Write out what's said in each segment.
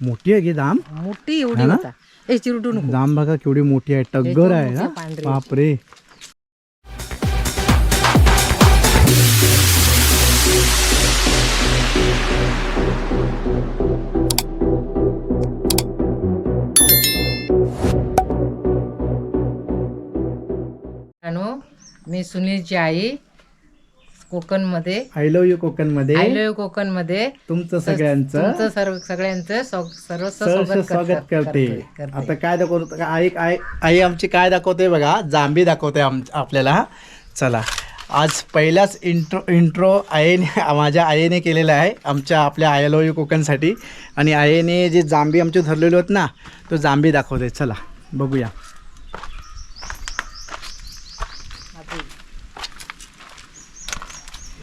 मोठी आहे की जाम मोठी एवढी हा ना? होता ए चिरटू नको. जाम बघा केवढी मोठी आहे. टग्गर आहे ना? पांढरी. बापरे. मित्रांनो, मी सुनीलची आई. कोकणमध्ये. आय लव्ह यू कोकणमध्ये आयलो कोकणमध्ये. तुमचं सगळ्यांचं. तुमचं सर्व सगळ्यांचं स्व- सर्वस्व सहर्ष स्वागत स्वागत करत- करते. करते- आता काय दाखवतो? आई आई आई आमची काय दाखवते बघा? जांबी दाखवते आम आपल्याला. चला. आज पहिलाच इंट्रो इंट्रो आईने माझ्या आईने केलेला आहे. आमच्या आपल्या आय लव्ह यू कोकणसाठी. आणि आईने जे जांबी आमचे धरलेले होत ना तो जांबी दाखवते. चला. बघूया.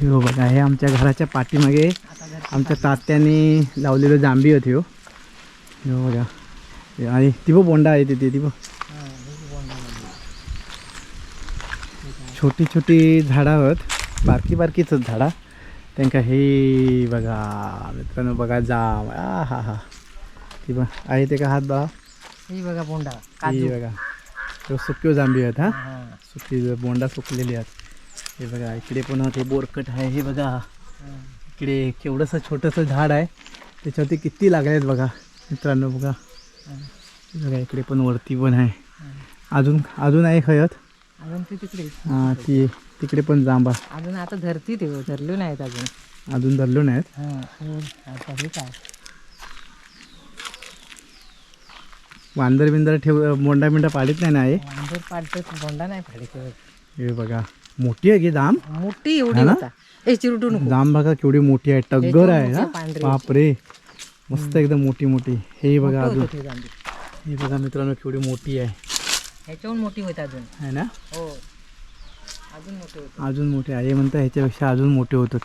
हे हो बघा हे आमच्या घराच्या पाठीमागे आमच्या तात्याने लावलेलं जांबी होती हो. हे बघा. आणि ती बोंडा आहे तिथे ती. छोटी छोटी झाडं आहेत. बारकी बारकीच झाडा. त्यांका हे बघा मित्रांनो बघा जाम आ हा हा ती बघ आहे ते का हात बघा ही बघा बोंडा बघा. तो सुक्यो जांबी आहेत हा. सुकी बोंडा सुकलेली आहेत. हे बघा इकडे पण ते बोरकट आहे हे बघा. इकडे केवढंसं छोटंसं झाड आहे. त्याच्यावरती किती लागले आहेत बघा मित्रांनो बघा. बघा इकडे पण वरती पण आहे. अजून अजून आहे खयत अजून ती तिकडे. हां ती तिकडे पण जांबा अजून आता धरती ते धरली नाहीत अजून. अजून धरलो नाहीत? हा. हो. आता हे काय? वांदर बिंदर ठेव मोंडा बिंडा पाडीत नाही ना आहे वांदर पाडतं बोंडा नाही पाडे हे बघा. मोठी आहे की जाम मोठी एवढी हा ना? होता. ए चिरटू नको. जाम बघा केवढी मोठी आहे. टग्गर एकदम आहे ना? पांढरी. बापरे. मस्त एकदम मोठी मोठी. हे बघा मोठं अजून. होतं ते जांभूळ. हे बघा मित्रांनो केवढी मोठी आहे. ह्याच्याहून मोठी होत अजून. है ना? हो. अजून मोठी होत. अजून मोठी आहे. म्हणता ह्याच्यापेक्षा अजून मोठे होतात.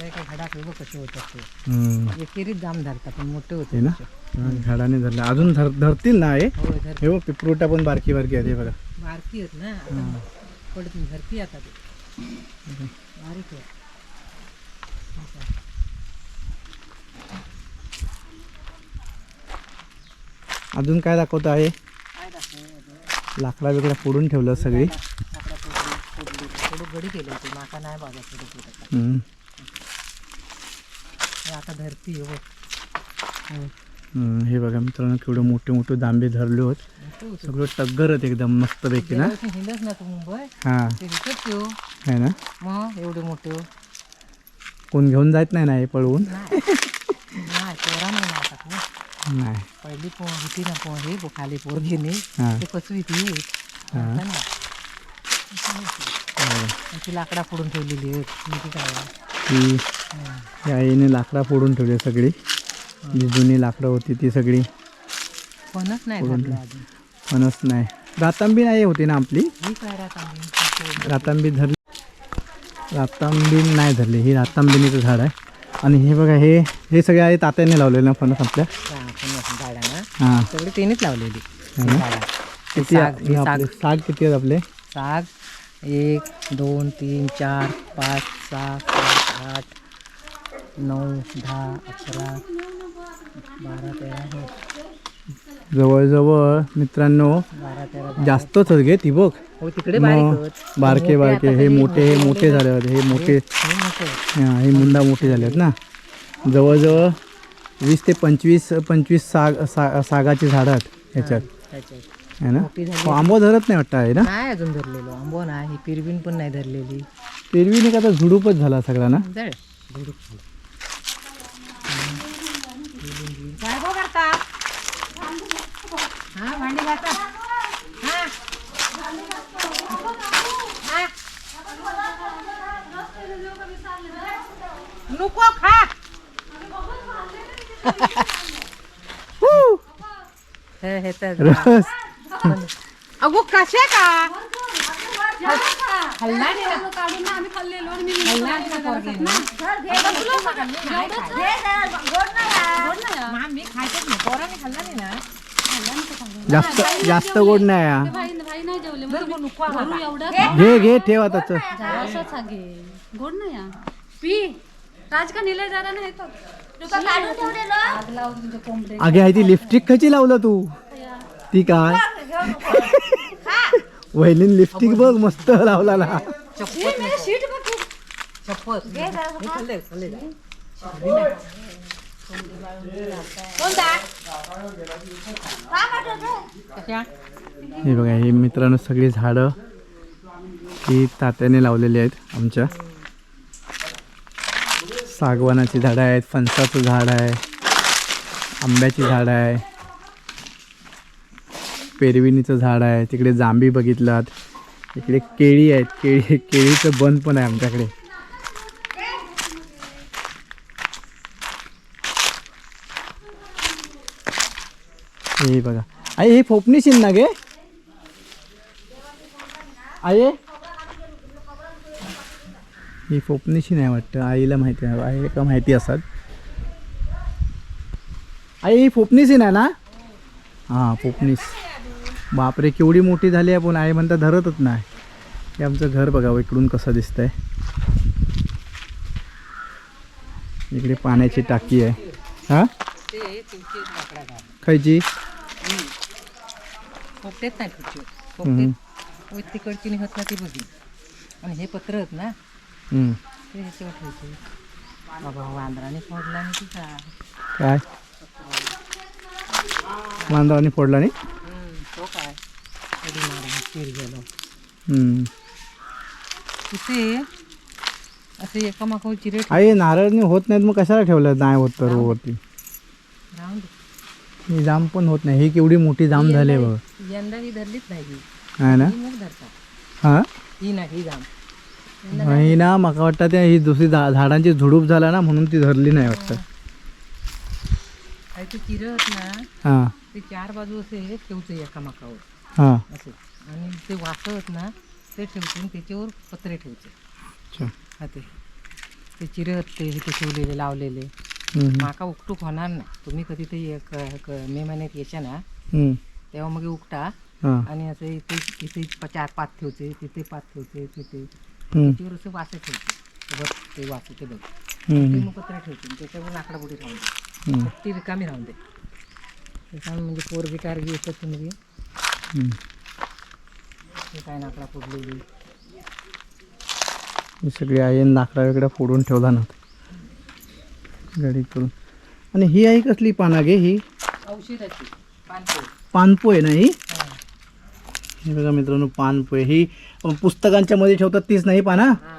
एका बघ कसे होतात ते. हम्म. एकेरीत जाम धरतात पण मोठे होते हे ना? हा, झाडाने धरलं. अजून धर धरतील ना हे? हो धर हे बघ पिपरुटा पण बारकी बारकी आहे बघा. बारकी आहेत ना? आता पडत धरती आता ते. बारीक आहे. अजून काय दाखवत आहे? काय दाखव लाकडा बिकडा फोडून ठेवलं सगळी. थोडं गडी केलं ते माका नाही थोडं हम्म. हे आता धरती हो. हे बघा मित्रांनो केवढे मोठे मोठे जांबे धरले होत. सगळं टग्गर आहेत एकदम मस्तपैकी ना? गेल्या वर्षी हिंडच ना तू मुंबई हां आहे ना? मग एवढे मोठे हो. कोण घेऊन जात नाही ना हे पळवून? नाही. पोरा ना पहिली पो होती ना पो हे? खाली पोरगीने हां. ते कसवी ती लाकडा फोडून ठेवलेली आहे काय? ती या आईने लाकडा फोडून ठेवली सगळी. जी जुनी लाकडं होती ती सगळी. फणच नाही फणस नाही. रातांबी नाही होती ना आपली? रातांबी? धरली. रातांबी नाही धरली. ही रातांबिनीचं झाड आहे. आणि हे बघा हे हे सगळे आहे तात्याने लावलेलं ना फणस आपल्या? फणस हां. सगळी लावलेली. किती साग किती आहेत आपले? साग एक दोन तीन चार पाच सहा सात आठ नऊ दहा अकरा बारा तेरा हो जवळजवळ मित्रांनो बारा तेरा बारा. जास्तच घे ती बघ. हो तिकडे बारीक मग. बारके हे मोठे हे मोठे झाले होते हे मोठे. हे मुंडा मोठे झाले आहेत ना. जवळजवळ वीस ते पंचवीस पंचवीस साग सा सागाची झाडं आहेत ह्याच्यात. त्याच्यात. है ना? मोठी झाली. हो, आंबो धरत नाही वाटतं आहे ना? नाही अजून धरलेलो. आंबो नाही पिरवीन पण नाही धरलेली. पेरवीने का झुडूपच झाला सगळा ना हा हा. हा. नको खा. हे. हे तर रस. अगो कशा का? हल्ला नाही ना. हल्ला नाही ना पोरगींना. मा, मी खायचंच नाही पोरांनी खाल्ला नाही ना? जास्त जास्त गोड नाही हा. मग. घे घे ठेव आता चल. असंच घे गोड नाही हा. पी राज का निलय जरा नाही तो तुका काढून ठेवलेलं? अगे आहे ती लिपस्टिक कशी लावलं तू? ती काय? वहिनीन लिपस्टिक बघ मस्त लावला ना हे बघा ही मित्रांनो सगळी झाडं ही तात्याने लावलेली आहेत आमच्या. सागवानाची झाडं आहेत फणसाचं झाड आहे आंब्याची झाडं आहे. पेरविणीचं झाड आहे तिकडे जांभी बघितलात इकडे केळी आहेत केळी केळीचं बंद पण आहे आमच्याकडे. हे बघा. आई हे फोपणीशील ना गे? आई ही? फोपणीशी नाही वाटतं आईला माहिती आहे आई का माहिती असतात. आई ही फोपणीशी नाही ना? हां फोपणीस. बापरे केवढी मोठी झाली आहे पण आई म्हणता धरतच नाही. हे आमचं घर बघा इकडून कसं दिसतंय. इकडे पाण्याची टाकी आहे. हा? खायची? पोपटेत नाही हम्म. पोपटेत तिकडची निघत ना ती बघी. आणि हे पत्र आहेत ना. ते ह्याच्यावर बाबा वांदराने फोडला आणि ती का काय? मांदवानी फोडला नाही? तिथे असे आई नारळनी होत नाहीत मग कशाला ठेवलं नाही होत तर वरती. ही जाम पण होत नाही. ही केवढी मोठी जाम झाली बघ. यंदा ही धरलीच नाही ही. आहे ना? ही हा? नाही जाम. ही ना माका वाटतं त्या ही दुसरी झाडांची झुडूप झाला ना म्हणून ती धरली नाही वाटतं. ते चिरत ना हां. ते चार बाजू असे ठेवते एकामाकावर. हां. असे. आणि ते वाचत ना ते ठेवते त्याच्यावर पत्रे ठेवते. अच्छा. हा ते. ते चिरत ते हे ते ठेवलेले लावलेले. माका उकटूक होणार नाही. तुम्ही कधी ते मे महिन्यात येशा ना. तेव्हा मग उकटा. आणि असं इथे इथे चार पात ठेवते तिथे पात ठेवते तिथे. त्याच्यावर असं वासे ठेवते. बघ ते वाचे ते बघ. ते मग पत्रे ठेवते. त्याच्यावर लाकडा बुडी राहून दे. ती रिकामी राहून दे. रिकामी म्हणजे पोर गिटार जी येतात तुम्ही. ते काय नाकडा फोडलेली ही सगळी आई नाकडा वेगळा फोडून ठेवला नव्हता गाडी करून आणि ही आई कसली पाना गे ही? औषधाची. पानपोय ना ही? हा. बघा मित्रांनो पानपोय. ही पुस्तकांच्या मध्ये ठेवतात तीच नाही पाना? हा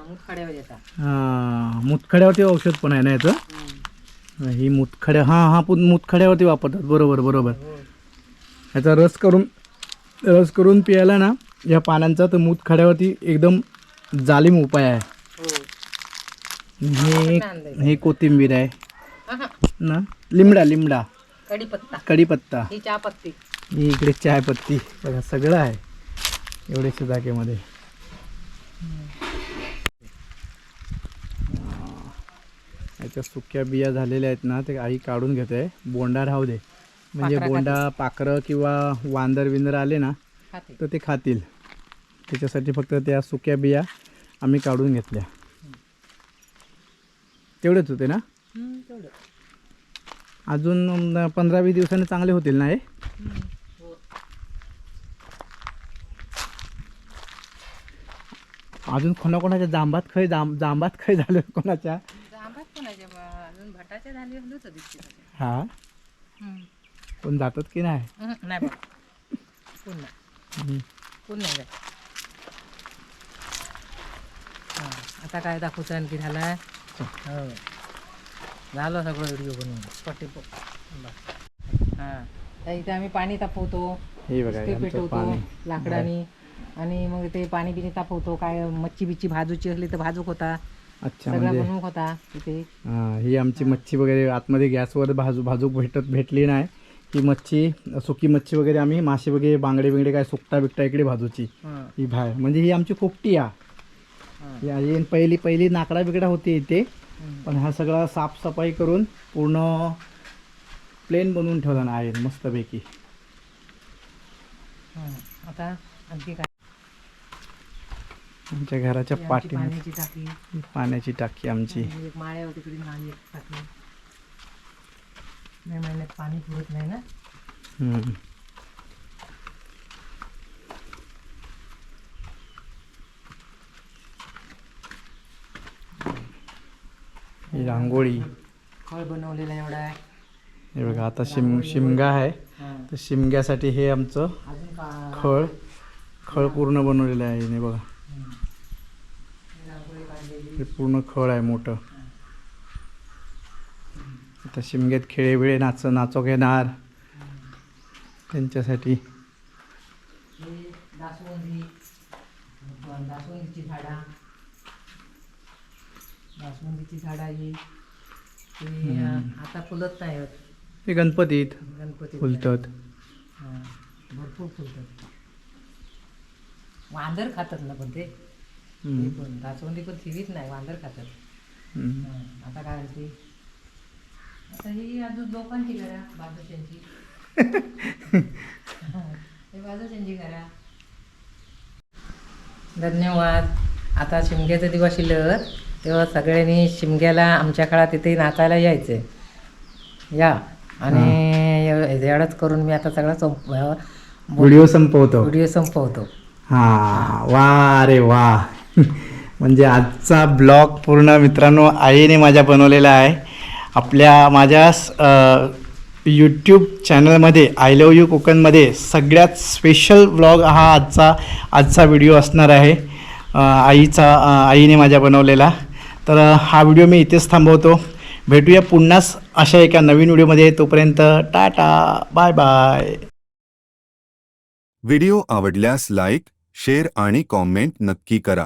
हा मुतखड्यावरती औषध पण आहे ना याचं. ही मुतखड्या हां हां मुतखड्यावरती वापरतात. बरोबर बरोबर. हो. ह्याचा रस करून रस करून पियाला ना या पानांचा तर मूतखड्यावरती एकदम जालिम उपाय आहे. हो हे कोथिंबीर आहे. ना? लिमडा लिमडा कढीपत्ता कढीपत्ता ही चहापत्ती. ही इकडे चायपत्ती बघा सगळं आहे. एवढेच जागेमध्ये याच्या सुक्या बिया झालेल्या आहेत ना ते आई काढून घेते. बोंडा राहू दे. म्हणजे पाखरं बोंडा पाखरं किंवा वांदर विंदर आले ना खाते तर ते खातील. त्याच्यासाठी फक्त त्या सुक्या बिया आम्ही काढून घेतल्या. तेवढेच होते ना? हम्म, तेवढं अजून पंधरा वीस दिवसांनी चांगले होतील ना हे? हो. अजून कोणाकोणाच्या जांबात खय जांब जांबात खय झालं कोणाच्या? जांभात कोणाच्या? अजून भटाच्या झाली दिसते. हा. कोण जातात की नाही? हम्म, नाही बा कोण नाही. हम्म. कोण नाही जात. हा, आता काय दाखवतं आणखी झालाय हो. झालं सगळं व्हिडिओ बनवून. पट्टी हां. तर इथे आम्ही पाणी तापवतो. हे बघा ते आमचं पेटवतो पाणी. लाकडाने. आणि मग ते पाणी बिणी तापवतो. काय मच्छी बिच्छी भाजूची असली तर भाजूक होता. अच्छा सगळा म्हणजे बनवूक होता हा, ही आमची मच्छी वगैरे आतमध्ये गॅसवर भाजू भाजूक भेटत भेटली नाही. ही मच्छी सुकी मच्छी वगैरे आम्ही मासे वगैरे बांगडे बिंगडे काय सुकटा बिकटा इकडे भाजूची. हां. बाहेर. म्हणजे ही आमची पोपटी आ. हां. ही आई पहिली पहिली नाकडा बिकडा होती इथे. पण हा सगळा साफसफाई करून पूर्ण प्लेन बनवून ठेवला ना आहे मस्तपैकी. हां. आता आणखी काय? आमच्या घराच्या पाठी पाण्याची टाकी. आमची. आणि एक माळ्यावर तिकडे नाली एक टाकी मे महिन्यात पाणी पुरत नाही ना. हम्म. ही रांगोळी. फळ बनवलेला एवढा आहे. हे बघा आता शिम शिमगा आहे. हां. तर शिमग्यासाठी हे आमचं अजून का? खळ खळ पूर्ण बनवलेलं आहे हिने बघा. रांगोळी काढलेली. हे पूर्ण खळ आहे मोठं. आता शिमग्यात खेळे बिळे नाच नाचो घेणार. त्यांच्यासाठी. दासवंदी दासवंदीची झाडा. दासवंदीची झाडा ही. ती अं, आता फुलत नाही हे गणपतीत गणपती फुलतात भरपूर फुलतात. वांदर खातात ना पण ते. ते पण दासवंदी पण ठेवीत नाही वांदर खातात. आता काय ही अजून करा हे करा. धन्यवाद. आता शिमग्याचा दिवस शिल्लक तेव्हा सगळ्यांनी शिमग्याला आमच्या काळात तिथे नाचायला यायचे. या. आणि एव- एवढंच करून मी आता सगळं संप व्हिडिओ संपवतो. व्हिडिओ संपवतो. हा वा रे वा. म्हणजे आजचा ब्लॉग पूर्ण मित्रांनो आईने माझ्या बनवलेला आहे. आपल्या माझ्या यूट्यूब चॅनलमध्ये आय लव यू कोकणमध्ये सगळ्यात स्पेशल व्लॉग हा आजचा आजचा व्हिडिओ असणार आहे. आईचा आईने माझ्या बनवलेला. तर हा व्हिडिओ मी इथेच थांबवतो. भेटूया पुन्हाच अशा एका नवीन व्हिडिओमध्ये तोपर्यंत टाटा बाय बाय व्हिडिओ आवडल्यास लाईक शेअर आणि कॉमेंट नक्की करा.